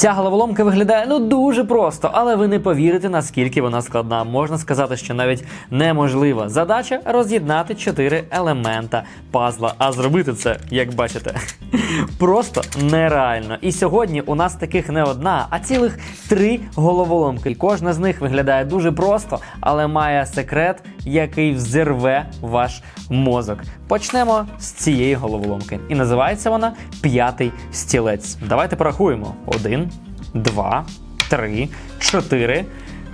Ця головоломка виглядає ну дуже просто, але ви не повірите, наскільки вона складна. Можна сказати, що навіть неможлива. Задача роз'єднати чотири елемента пазла. А зробити це, як бачите, просто нереально. І сьогодні у нас таких не одна, а цілих три головоломки. Кожна з них виглядає дуже просто, але має секрет, який взірве ваш мозок. Почнемо з цієї головоломки. І називається вона п'ятий стілець. Давайте порахуємо: один, два, три, чотири.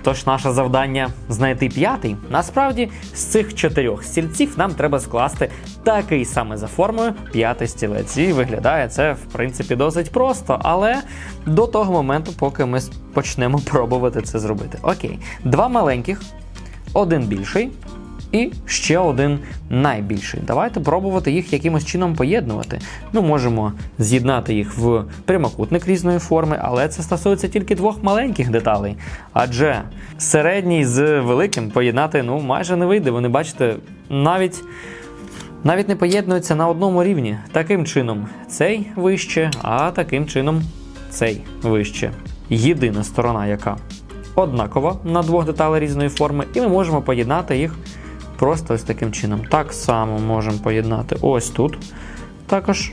Тож наше завдання знайти п'ятий. Насправді, з цих чотирьох стільців нам треба скласти такий саме за формою п'ятий стілець. І виглядає це в принципі досить просто, але до того моменту, поки ми почнемо пробувати це зробити. Окей, два маленьких, один більший. І ще один найбільший. Давайте пробувати їх якимось чином поєднувати. Ну, можемо з'єднати їх в прямокутник різної форми, але це стосується тільки двох маленьких деталей. Адже середній з великим поєднати ну, майже не вийде. Вони бачите, навіть, навіть не поєднуються на одному рівні. Таким чином цей вище, а таким чином цей вище. Єдина сторона, яка однакова на двох деталей різної форми, і ми можемо поєднати їх просто ось таким чином. Так само можемо поєднати ось тут. Також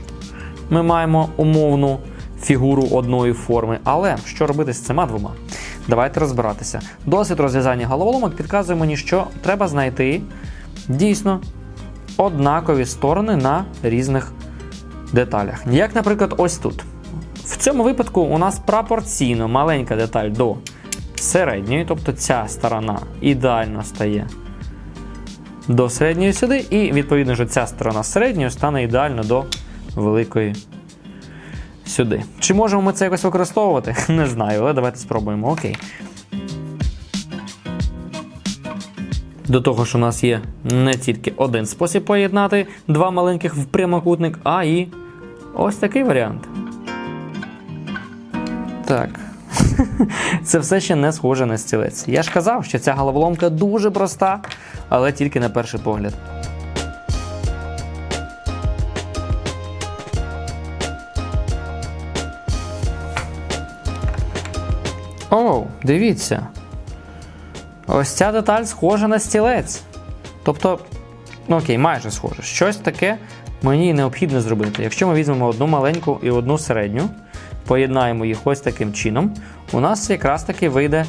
ми маємо умовну фігуру одної форми. Але що робити з цими двома? Давайте розбиратися. Досвід розв'язання головоломок підказує мені, що треба знайти дійсно однакові сторони на різних деталях. Як, наприклад, ось тут. В цьому випадку у нас пропорційно маленька деталь до середньої, тобто ця сторона ідеально стає до середньої сюди, і відповідно що ця сторона середньої стане ідеально до великої сюди. Чи можемо ми це якось використовувати? Не знаю, але давайте спробуємо. Окей. До того ж, у нас є не тільки один спосіб поєднати два маленьких в прямокутник, а і ось такий варіант. Так. Це все ще не схоже на стілець. Я ж казав, що ця головоломка дуже проста, але тільки на перший погляд. Оу, дивіться. Ось ця деталь схожа на стілець. Тобто, ну окей, майже схоже. Щось таке мені необхідно зробити. Якщо ми візьмемо одну маленьку і одну середню, поєднаємо їх ось таким чином, у нас якраз таки вийде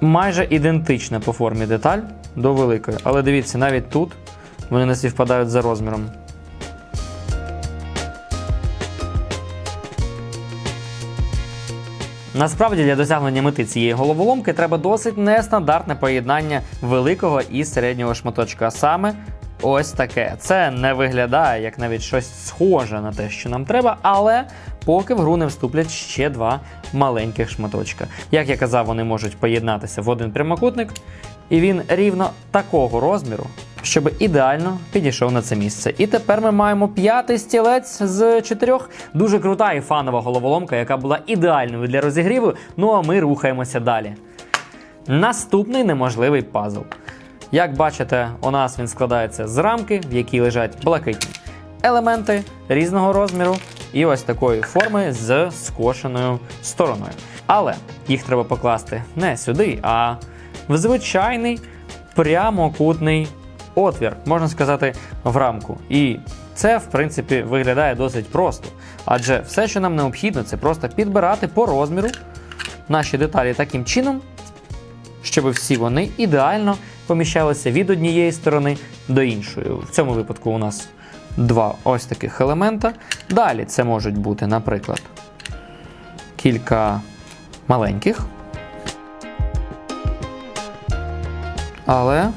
майже ідентична по формі деталь до великої. Але дивіться, навіть тут вони не співпадають за розміром. Насправді для досягнення мети цієї головоломки треба досить нестандартне поєднання великого і середнього шматочка. Саме ось таке. Це не виглядає як навіть щось схоже на те, що нам треба, але поки в гру не вступлять ще два маленьких шматочка. Як я казав, вони можуть поєднатися в один прямокутник, і він рівно такого розміру, щоб ідеально підійшов на це місце. І тепер ми маємо п'ятий стілець з чотирьох. Дуже крута і фанова головоломка, яка була ідеальною для розігріву. Ну а ми рухаємося далі. Наступний неможливий пазл. Як бачите, у нас він складається з рамки, в якій лежать блакитні елементи різного розміру і ось такої форми з скошеною стороною. Але їх треба покласти не сюди, а в звичайний прямокутний отвір, можна сказати, в рамку. І це, в принципі, виглядає досить просто. Адже все, що нам необхідно, це просто підбирати по розміру наші деталі таким чином, щоб всі вони ідеально поміщалися від однієї сторони до іншої. В цьому випадку у нас два ось таких елемента. Далі це можуть бути, наприклад, кілька маленьких. Але,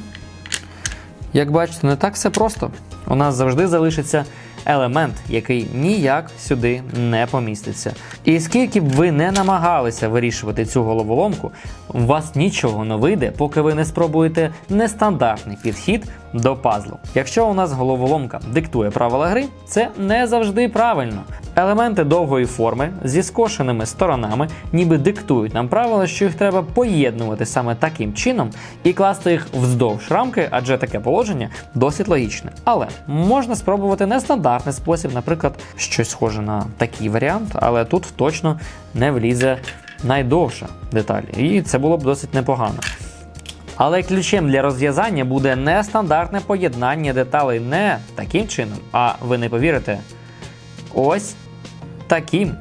як бачите, не так все просто. У нас завжди залишиться елемент, який ніяк сюди не поміститься. І скільки б ви не намагалися вирішувати цю головоломку, у вас нічого не вийде, поки ви не спробуєте нестандартний підхід до пазлу. Якщо у нас головоломка диктує правила гри, це не завжди правильно. Елементи довгої форми зі скошеними сторонами ніби диктують нам правила, що їх треба поєднувати саме таким чином і класти їх вздовж рамки, адже таке положення досить логічне. Але можна спробувати нестандартний спосіб, наприклад, щось схоже на такий варіант, але тут точно не влізе найдовша деталь, і це було б досить непогано. Але ключем для розв'язання буде нестандартне поєднання деталей не таким чином, а ви не повірите, ось таким.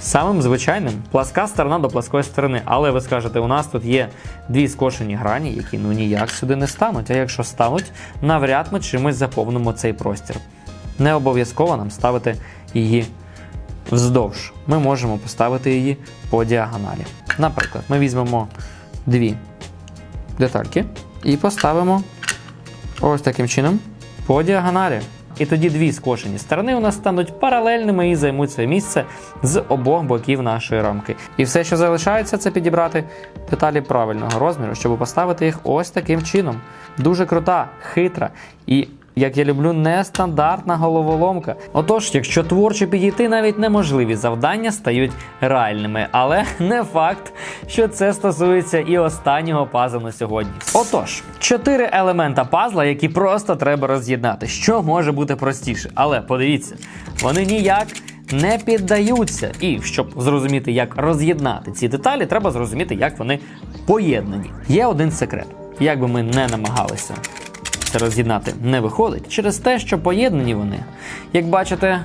Самим звичайним пласка сторона до пласкої сторони. Але ви скажете, у нас тут є дві скошені грані, які ну ніяк сюди не стануть. А якщо стануть, навряд ми чимось заповнимо цей простір. Не обов'язково нам ставити її вздовж. Ми можемо поставити її по діагоналі. Наприклад, ми візьмемо дві детальки і поставимо ось таким чином по діагоналі. І тоді дві скошені сторони у нас стануть паралельними і займуть своє місце з обох боків нашої рамки. І все, що залишається, це підібрати деталі правильного розміру, щоб поставити їх ось таким чином. Дуже крута, хитра і. Як я люблю, нестандартна головоломка. Отож, якщо творчо підійти, навіть неможливі завдання стають реальними. Але не факт, що це стосується і останнього пазла на сьогодні. Отож, чотири елемента пазла, які просто треба роз'єднати. Що може бути простіше? Але подивіться, вони ніяк. Не піддаються, і щоб зрозуміти, як роз'єднати ці деталі, треба зрозуміти, як вони поєднані. Є один секрет: як би ми не намагалися це роз'єднати не виходить через те, що поєднані вони, як бачите,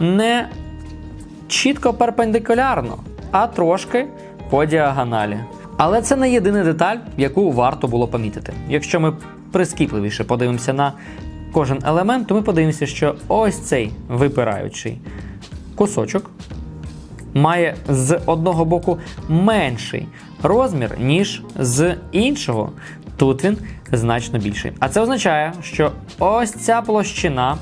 не чітко перпендикулярно, а трошки по діагоналі. Але це не єдина деталь, яку варто було помітити. Якщо ми прискіпливіше подивимося на кожен елемент, то ми подивимося, що ось цей випираючий кусочок має з одного боку менший розмір, ніж з іншого. Тут він значно більший. А це означає, що ось ця площина,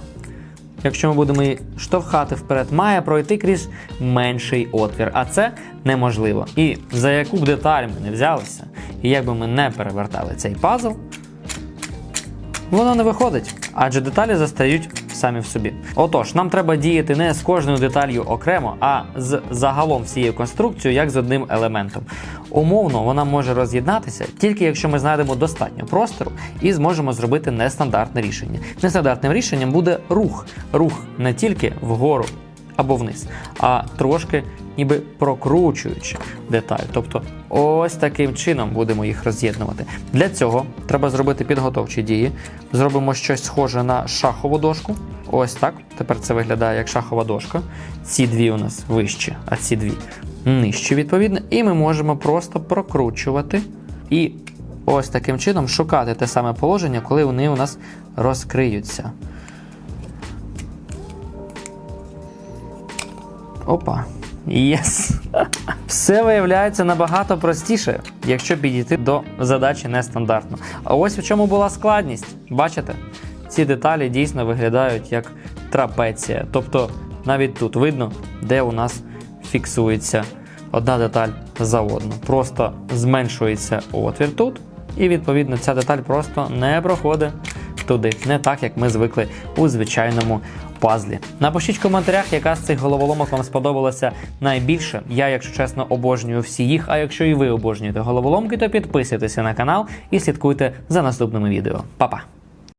якщо ми будемо її штовхати вперед, має пройти крізь менший отвір. А це неможливо. І за яку б деталь ми не взялися, і як би ми не перевертали цей пазл, воно не виходить, адже деталі застають самі в собі. Отож, нам треба діяти не з кожною деталью окремо, а з загалом всією конструкцією, як з одним елементом. Умовно, вона може роз'єднатися тільки якщо ми знайдемо достатньо простору і зможемо зробити нестандартне рішення. Нестандартним рішенням буде рух. Рух не тільки вгору або вниз, а трошки ніби прокручуючи деталь. Тобто, ось таким чином будемо їх роз'єднувати. Для цього треба зробити підготовчі дії. Зробимо щось схоже на шахову дошку. Ось так. Тепер це виглядає як шахова дошка. Ці дві у нас вищі, а ці дві нижчі, відповідно. І ми можемо просто прокручувати і ось таким чином шукати те саме положення, коли вони у нас розкриються. Опа. Єс. Все виявляється набагато простіше, якщо підійти до задачі нестандартно. А ось в чому була складність. Бачите? Ці деталі дійсно виглядають як трапеція. Тобто навіть тут видно, де у нас фіксується одна деталь за одну. Просто зменшується отвір тут, і відповідно ця деталь просто не проходить туди, не так, як ми звикли у звичайному пазлі. Напишіть в коментарях, яка з цих головоломок вам сподобалася найбільше. Я, якщо чесно, обожнюю всі їх. А якщо і ви обожнюєте головоломки, то підписуйтеся на канал і слідкуйте за наступними відео. Па-па!